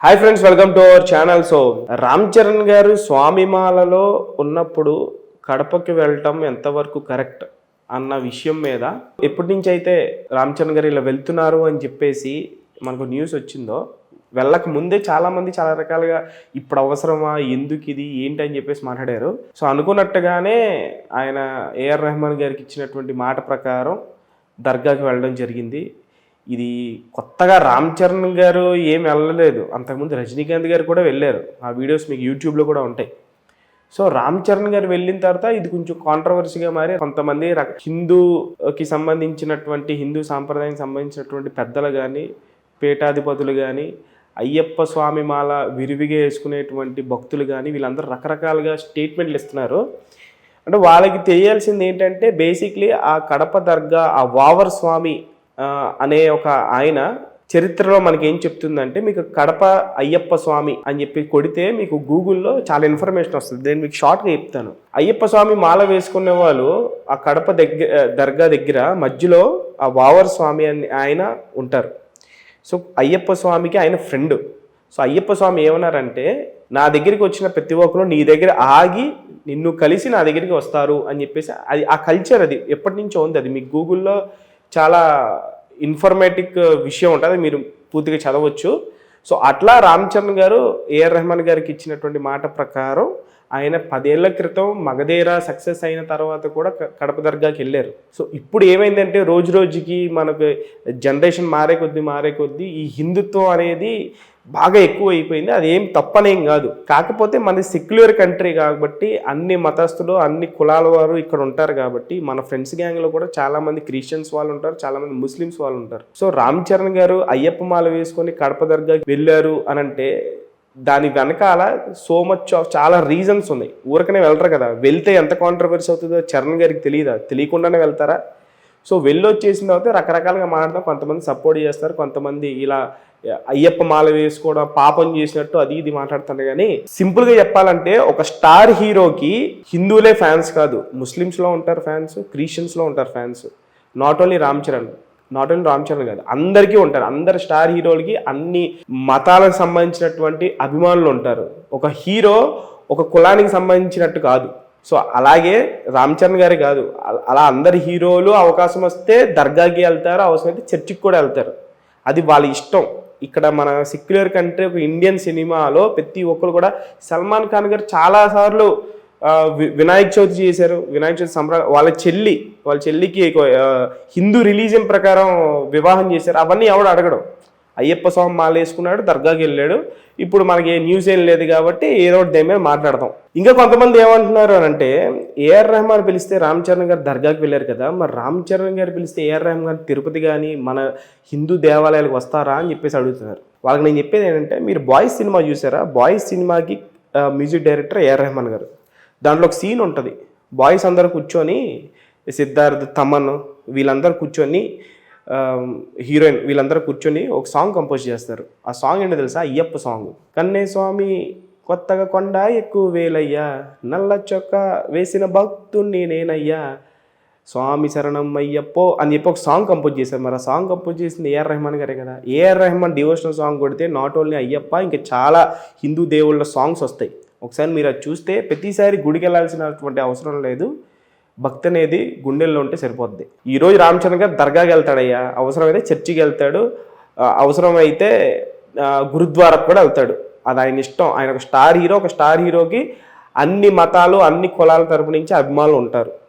Hi friends welcome to our channel so Ram Charan గారు స్వామిమాలలో ఉన్నప్పుడు కడపకి వెళ్ళటం ఎంతవరకు కరెక్ట్ అన్న విషయం మీద ఎప్పటి నుంచి అయితే రామ్ చరణ్ గారు ఇలా వెళ్తున్నారు అని చెప్పేసి మనకు న్యూస్ వచ్చిందో వెళ్ళక ముందే చాలా మంది చాలా రకాలుగా ఇప్పుడు అవసరమా ఎందుకు ఇది ఏంటి అని చెప్పేసి మాట్లాడారు. సో అనుకున్నట్టుగానే ఆయన ఏఆర్ రెహమాన్ గారికి ఇచ్చినటువంటి మాట ప్రకారం దర్గాకి వెళ్ళడం జరిగింది. ఇది కొత్తగా రామ్ చరణ్ గారు ఏం వెళ్ళలేదు. అంతకుముందు రజనీకాంత్ గారు కూడా వెళ్ళారు. ఆ వీడియోస్ మీకు యూట్యూబ్లో కూడా ఉంటాయి. సో రామ్ చరణ్ గారు వెళ్ళిన తర్వాత ఇది కొంచెం కాంట్రవర్సీగా మారి కొంతమంది హిందూకి సంబంధించినటువంటి హిందూ సాంప్రదాయానికి సంబంధించినటువంటి పెద్దలు కానీ పీఠాధిపతులు కానీ అయ్యప్ప స్వామి మాల విరివిగా వేసుకునేటువంటి భక్తులు కానీ వీళ్ళందరూ రకరకాలుగా స్టేట్మెంట్లు ఇస్తున్నారు. అంటే వాళ్ళకి తెలియాల్సింది ఏంటంటే బేసిక్లీ ఆ కడప దర్గా ఆ వావర్ స్వామి అనే ఒక ఆయన చరిత్రలో మనకి ఏం చెప్తుందంటే మీకు కడప అయ్యప్ప స్వామి అని చెప్పి కొడితే మీకు గూగుల్లో చాలా ఇన్ఫర్మేషన్ వస్తుంది. నేను మీకు షార్ట్గా చెప్తాను. అయ్యప్ప స్వామి మాల వేసుకునే వాళ్ళు ఆ కడప దగ్గర దర్గా దగ్గర మధ్యలో ఆ వావర్ స్వామి అని ఆయన ఉంటారు. సో అయ్యప్ప స్వామికి ఆయన ఫ్రెండ్. సో అయ్యప్ప స్వామి ఏమన్నారంటే నా దగ్గరికి వచ్చిన ప్రతి ఒక్కరు నీ దగ్గర ఆగి నిన్ను కలిసి నా దగ్గరికి వస్తారు అని చెప్పేసి అది ఆ కల్చర్ అది ఎప్పటి నుంచో ఉంది. అది మీకు గూగుల్లో చాలా ఇన్ఫర్మేటిక్ విషయం ఉంటుంది మీరు పూర్తిగా చదవచ్చు. సో అట్లా రామ్ చరణ్ గారు ఏఆర్ రెహమాన్ గారికి ఇచ్చినటువంటి మాట ప్రకారం ఆయన పదేళ్ళ క్రితం మగధీర సక్సెస్ అయిన తర్వాత కూడా క- కడప దర్గాకి వెళ్ళారు. సో ఇప్పుడు ఏమైందంటే రోజు రోజుకి మనకు జనరేషన్ మారే కొద్దీ మారే కొద్దీ ఈ హిందుత్వం అనేది బాగా ఎక్కువ అయిపోయింది. అది ఏం తప్పనేం కాదు. కాకపోతే మన సెక్యులర్ కంట్రీ కాబట్టి అన్ని మతస్థులు అన్ని కులాల వారు ఇక్కడ ఉంటారు కాబట్టి మన ఫ్రెండ్స్ గ్యాంగ్లో కూడా చాలామంది క్రిస్టియన్స్ వాళ్ళు ఉంటారు చాలామంది ముస్లిమ్స్ వాళ్ళు ఉంటారు. సో రామ్ చరణ్ గారు అయ్యప్ప మాల వేసుకొని కడప దర్గాకి వెళ్ళారు అని అంటే దాని వెనకాల సో మచ్ ఆఫ్ చాలా రీజన్స్ ఉన్నాయి. ఊరికనే వెళ్ళరు కదా. వెళ్తే ఎంత కాంట్రవర్సీ అవుతుందో చరణ్ గారికి తెలియదా? తెలియకుండానే వెళ్తారా? సో వెళ్ళొచ్చేసిన తర్వాత రకరకాలుగా మాట్లాడడం కొంతమంది సపోర్ట్ చేస్తారు కొంతమంది ఇలా అయ్యప్ప మాల వేసుకోవడం పాపం చేసినట్టు అది ఇది మాట్లాడుతారు కానీ సింపుల్గా చెప్పాలంటే ఒక స్టార్ హీరోకి హిందువులే ఫ్యాన్స్ కాదు. ముస్లిమ్స్లో ఉంటారు ఫ్యాన్స్ క్రిస్టియన్స్లో ఉంటారు fans not only Ram Charan not only Ram Charan కాదు అందరికీ ఉంటారు. అందరు స్టార్ హీరోలకి అన్ని మతాలకు సంబంధించినటువంటి అభిమానులు ఉంటారు. ఒక హీరో ఒక కులానికి సంబంధించినట్టు కాదు. సో అలాగే రామ్ చరణ్ గారి కాదు. అలా అందరి హీరోలు అవకాశం వస్తే దర్గాకి వెళ్తారు అవసరమైతే చర్చికి కూడా వెళ్తారు. అది వాళ్ళ ఇష్టం. ఇక్కడ మన సెక్యులర్ కంట్రీ ఒక ఇండియన్ సినిమాలో ప్రతి ఒక్కరు కూడా సల్మాన్ ఖాన్ గారు చాలా సార్లు వినాయక చవితి చేశారు. వినాయక చవితి సంప్ర వాళ్ళ చెల్లి వాళ్ళ చెల్లికి హిందూ రిలీజియన్ ప్రకారం వివాహం చేశారు. అవన్నీ ఎవడు అడగడం. అయ్యప్ప స్వామి మాల వేసుకున్నాడు దర్గాకి వెళ్ళాడు. ఇప్పుడు మనకి ఏ న్యూస్ ఏం లేదు కాబట్టి ఏదో ఒకటి దేమే మాట్లాడదాం. ఇంకా కొంతమంది ఏమంటున్నారు అని అంటే ఏఆర్ రెహమాన్ పిలిస్తే రామ్ చరణ్ గారు దర్గాకి వెళ్ళారు కదా మరి రామ్ చరణ్ గారు పిలిస్తే ఏఆర్ రెహమాన్ గారు తిరుపతి కానీ మన హిందూ దేవాలయాలకు వస్తారా అని చెప్పేసి అడుగుతున్నారు. వాళ్ళకి నేను చెప్పేది ఏంటంటే మీరు బాయ్స్ సినిమా చూసారా? బాయ్స్ సినిమాకి మ్యూజిక్ డైరెక్టర్ ఏఆర్ రెహమాన్ గారు. దాంట్లో ఒక సీన్ ఉంటుంది. బాయ్స్ అందరూ కూర్చొని సిద్ధార్థ్ తమన్ వీళ్ళందరూ కూర్చొని హీరోయిన్ వీళ్ళందరూ కూర్చొని ఒక సాంగ్ కంపోజ్ చేస్తారు. ఆ సాంగ్ ఏంటో తెలుసా? అయ్యప్ప సాంగ్ కన్నే స్వామి కొత్తగా కొండ ఎక్కువ వేలయ్యా నల్ల చొక్క వేసిన భక్తుణ్ణి నేనయ్యా స్వామి శరణం అయ్యప్పో అని చెప్పి ఒక సాంగ్ కంపోజ్ చేశారు. మరి ఆ సాంగ్ కంపోజ్ చేసింది ఏఆర్ రెహమాన్ గారే కదా? ఏఆర్ రెహమాన్ డివోషనల్ సాంగ్ కొడితే నాట్ ఓన్లీ అయ్యప్ప ఇంకా చాలా హిందూ దేవుళ్ళ సాంగ్స్ వస్తాయి. ఒకసారి మీరు అది చూస్తే ప్రతిసారి గుడికి వెళ్ళాల్సినటువంటి అవసరం లేదు. భక్తి అనేది గుండెల్లో ఉంటే సరిపోద్ది. ఈరోజు రామచంద్ర గారు దర్గాకి వెళ్తాడయ్యా. అవసరమైతే చర్చికి వెళ్తాడు. అవసరమైతే ఆ, కూడా వెళ్తాడు. అది ఆయన ఇష్టం. ఆయన ఒక స్టార్ హీరో. ఒక స్టార్ హీరోకి అన్ని మతాలు అన్ని కులాల తరపు నుంచి అభిమానులు ఉంటారు.